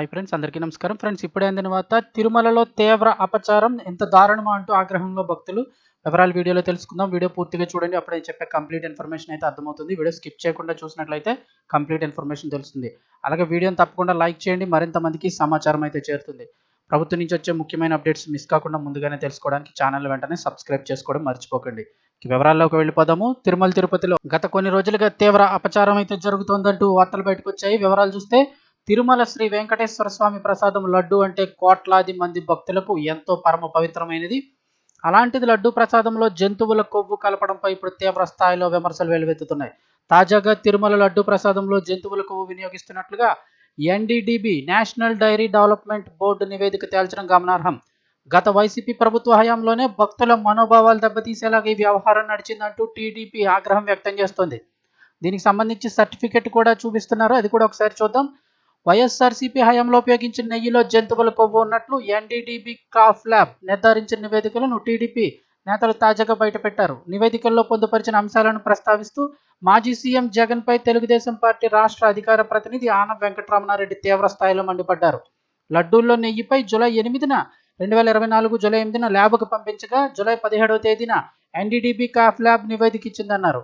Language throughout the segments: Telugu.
హాయ్ ఫ్రెండ్స్ అందరికీ నమస్కారం. ఫ్రెండ్స్ ఇప్పుడే అందిన వార్త తిరుమలలో తీవ్ర అపచారం. ఎంత దారుణమా అంటూ ఆగ్రహంలో భక్తులు వివరాలు వీడియోలో తెలుసుకుందాం. వీడియో పూర్తిగా చూడండి. అప్పుడే చెప్పే కంప్లీట్ ఇన్ఫర్మేషన్ అయితే అర్థమవుతుంది. వీడియో స్కిప్ చేయకుండా చూసినట్లయితే కంప్లీట్ ఇన్ఫర్మేషన్ తెలుస్తుంది. అలాగే వీడియోని తప్పకుండా లైక్ చేయండి. మరింత మందికి సమాచారం అయితే చేరుతుంది. ప్రభుత్వం నుంచి వచ్చే ముఖ్యమైన అప్డేట్స్ మిస్ కాకుండా ముందుగానే తెలుసుకోవడానికి ఛానల్ వెంటనే సబ్స్క్రైబ్ చేసుకోవడం మర్చిపోకండి. వివరాల్లోకి వెళ్ళిపోదాము. తిరుమల తిరుపతిలో గత కొన్ని రోజులుగా తీవ్ర అపచారం అయితే జరుగుతోందంటూ వార్తలు బయటకు వచ్చాయి. వివరాలు చూస్తే తిరుమల శ్రీ వెంకటేశ్వర స్వామి ప్రసాదం లడ్డు అంటే కోట్లాది మంది భక్తులకు ఎంతో పరమ పవిత్రమైనది. అలాంటిది లడ్డు ప్రసాదంలో జంతువుల కొవ్వు కలపడంపై ఇప్పుడు తీవ్ర స్థాయిలో విమర్శలు వెలువెత్తుతున్నాయి. తాజాగా తిరుమల లడ్డు ప్రసాదంలో జంతువుల కొవ్వు వినియోగిస్తున్నట్లుగా NDDB national dairy development board నివేదిక తేల్చడం గమనార్హం. గత వైసీపీ ప్రభుత్వ హయాంలోనే భక్తుల మనోభావాలు దెబ్బతీసేలాగా ఈ వ్యవహారం నడిచిందంటూ టీడీపీ ఆగ్రహం వ్యక్తం చేస్తోంది. దీనికి సంబంధించి సర్టిఫికెట్ కూడా చూపిస్తున్నారు? అది కూడా ఒకసారి చూద్దాం. వైఎస్ఆర్సీపీ హయాంలో ఉపయోగించిన నెయ్యిలో జంతువుల కొవ్వు ఉన్నట్లు ఎన్డీడీబీ క్రాఫ్ ల్యాబ్ నిర్ధారించిన నివేదికలను టీడీపీ నేతలు తాజాగా బయటపెట్టారు. నివేదికల్లో పొందుపరిచిన అంశాలను ప్రస్తావిస్తూ మాజీ సీఎం జగన్ పై తెలుగుదేశం పార్టీ రాష్ట్ర అధికార ప్రతినిధి ఆనం వెంకటరమణారెడ్డి తీవ్ర స్థాయిలో మండిపడ్డారు. లడ్డూల్లో నెయ్యిపై జూలై ఎనిమిదిన రెండు వేల ఇరవై నాలుగు జూలై ఎనిమిదిన ల్యాబ్కు పంపించగా జూలై పదిహేడవ తేదీన ఎన్డీడీబీ కాఫ్ ల్యాబ్ నివేదిక ఇచ్చిందన్నారు.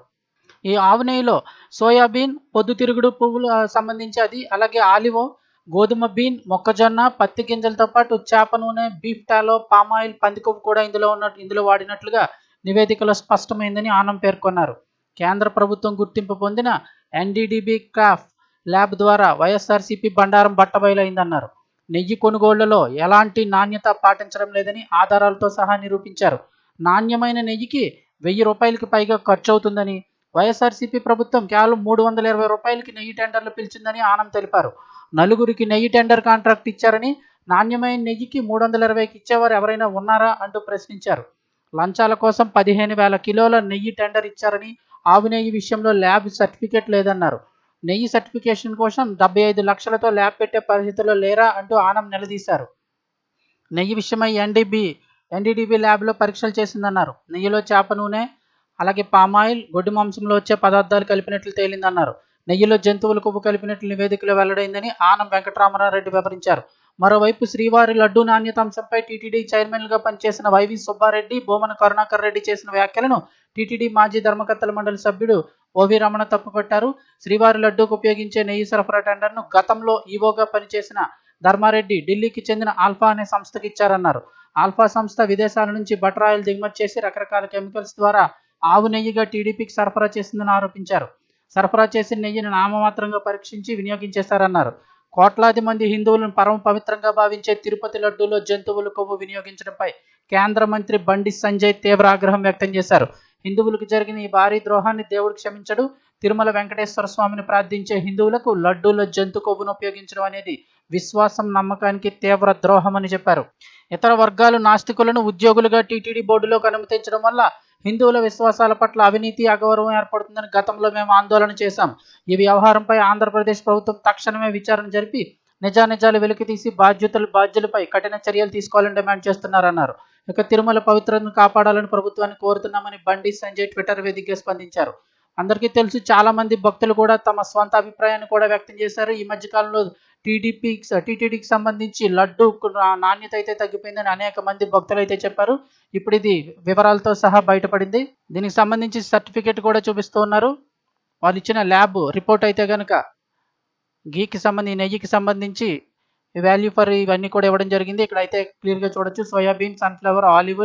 ఈ ఆవు నెయ్యిలో సోయాబీన్ పొద్దుతిరుగుడు పువ్వులు సంబంధించి అది అలాగే ఆలివ్ గోధుమ బీన్ మొక్కజొన్న పత్తి గింజలతో పాటు చేప నూనె బీఫ్ టాలో పామాయిల్ పందికొవ్వు కూడా ఇందులో ఉన్న ఇందులో వాడినట్లుగా నివేదికలో స్పష్టమైందని ఆనం పేర్కొన్నారు. కేంద్ర ప్రభుత్వం గుర్తింపు పొందిన ఎన్డీడీబీ క్రాఫ్ ల్యాబ్ ద్వారా వైఎస్ఆర్సీపీ బండారం బట్టబయలైందన్నారు. నెయ్యి కొనుగోళ్ళలో ఎలాంటి నాణ్యత పాటించడం లేదని ఆధారాలతో సహా నిరూపించారు. నాణ్యమైన నెయ్యికి వెయ్యి రూపాయలకి పైగా ఖర్చు అవుతుందని వైఎస్ఆర్సీపీ ప్రభుత్వం కేవలం మూడు వందల ఇరవై రూపాయలకి నెయ్యి టెండర్లు పిలిచిందని ఆనం తెలిపారు. నలుగురికి నెయ్యి టెండర్ కాంట్రాక్ట్ ఇచ్చారని నాణ్యమైన నెయ్యికి మూడు వందల ఇరవైకి ఇచ్చేవారు ఎవరైనా ఉన్నారా అంటూ ప్రశ్నించారు. లంచాల కోసం పదిహేను వేల కిలోల నెయ్యి టెండర్ ఇచ్చారని ఆవు నెయ్యి విషయంలో ల్యాబ్ సర్టిఫికేట్ లేదన్నారు. నెయ్యి సర్టిఫికేషన్ కోసం డెబ్బై ఐదు లక్షలతో ల్యాబ్ పెట్టే పరిస్థితుల్లో లేరా అంటూ ఆనం నిలదీశారు. నెయ్యి విషయమై ఎన్డీబీ ఎన్డీడీబీ ల్యాబ్లో పరీక్షలు చేసిందన్నారు. నెయ్యిలో చేప నూనె అలాగే పామాయిల్ గొడ్డు మాంసంలో వచ్చే పదార్థాలు కలిపినట్లు తేలిందన్నారు. నెయ్యిలో జంతువుల కొవ్వు కలిపినట్లు నివేదికలో వెల్లడైందని ఆనం వెంకటరామరారెడ్డి వివరించారు. మరోవైపు శ్రీవారి లడ్డు నాణ్యత అంశంపై టీటీడీ చైర్మన్గా పనిచేసిన వైవి సుబ్బారెడ్డి బోమన కరుణాకర్ రెడ్డి చేసిన వ్యాఖ్యలను టీటీడీ మాజీ ధర్మకర్తల మండలి సభ్యుడు ఓవి రమణ తప్పుపట్టారు శ్రీవారి లడ్డూకు ఉపయోగించే నెయ్యి సరఫరా టెండర్ను గతంలో ఈవోగా పనిచేసిన ధర్మారెడ్డి ఢిల్లీకి చెందిన ఆల్ఫా అనే సంస్థకి ఇచ్చారన్నారు. ఆల్ఫా సంస్థ విదేశాల నుంచి బటరాయిల్ దిగుమతి చేసి రకరకాల కెమికల్స్ ద్వారా ఆవు నెయ్యిగా టీడీపీకి సరఫరా చేసిందని ఆరోపించారు. సరఫరా చేసిన నెయ్యిని నామమాత్రంగా పరీక్షించి వినియోగించేశారన్నారు. కోట్లాది మంది హిందువులను పరమ పవిత్రంగా భావించే తిరుపతి లడ్డూలో జంతువుల కొవ్వు వినియోగించడంపై కేంద్ర మంత్రి బండి సంజయ్ తీవ్ర ఆగ్రహం వ్యక్తం చేశారు. హిందువులకు జరిగిన ఈ భారీ ద్రోహాన్ని దేవుడు క్షమించడు. తిరుమల వెంకటేశ్వర స్వామిని ప్రార్థించే హిందువులకు లడ్డూలో జంతు కొవ్వును ఉపయోగించడం అనేది విశ్వాసం నమ్మకానికి తీవ్ర ద్రోహమని చెప్పారు. ఇతర వర్గాలు నాస్తికులను ఉద్యోగులుగా టీటీడీ బోర్డులోకి అనుమతించడం వల్ల హిందువుల విశ్వాసాల పట్ల అవినీతి అగౌరవం ఏర్పడుతుందని గతంలో మేము ఆందోళన చేశాం. ఈ వ్యవహారంపై ఆంధ్రప్రదేశ్ ప్రభుత్వం తక్షణమే విచారణ జరిపి నిజానిజాలు వెలికితీసి బాధ్యతలు బాధ్యులపై కఠిన చర్యలు తీసుకోవాలని డిమాండ్ చేస్తున్నారన్నారు. ఇక తిరుమల పవిత్రతను కాపాడాలని ప్రభుత్వాన్ని కోరుతున్నామని బండి సంజయ్ ట్విట్టర్ వేదికగా స్పందించారు. అందరికీ తెలుసు చాలామంది భక్తులు కూడా తమ స్వంత అభిప్రాయాన్ని కూడా వ్యక్తం చేశారు. ఈ మధ్యకాలంలో టీడీపీ టీటీడీకి సంబంధించి లడ్డు నాణ్యత అయితే తగ్గిపోయిందని అనేక మంది భక్తులు అయితే చెప్పారు. ఇప్పుడు ఇది వివరాలతో సహా బయటపడింది. దీనికి సంబంధించి సర్టిఫికేట్ కూడా చూపిస్తూ ఉన్నారు. వాళ్ళు ఇచ్చిన ల్యాబ్ రిపోర్ట్ అయితే కనుక గీకి సంబంధించి నెయ్యికి సంబంధించి వాల్యూ ఫర్ ఇవన్నీ కూడా ఇవ్వడం జరిగింది. ఇక్కడ అయితే క్లియర్గా చూడొచ్చు. Soybean sunflower olive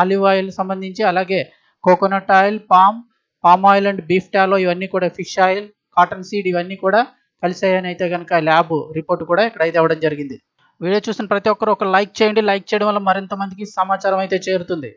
olive oil సంబంధించి అలాగే coconut oil palm palm oil and beef tallow ఇవన్నీ కూడా ఫిష్ ఆయిల్ కాటన్ సీడ్ ఇవన్నీ కూడా కలిసాయని అయితే కనుక ల్యాబ్ రిపోర్ట్ కూడా ఇక్కడ అయితే అవ్వడం జరిగింది. వీడియో చూసిన ప్రతి ఒక్కరు ఒక లైక్ చేయండి. లైక్ చేయడం వల్ల మరింత మందికి సమాచారం అయితే చేరుతుంది.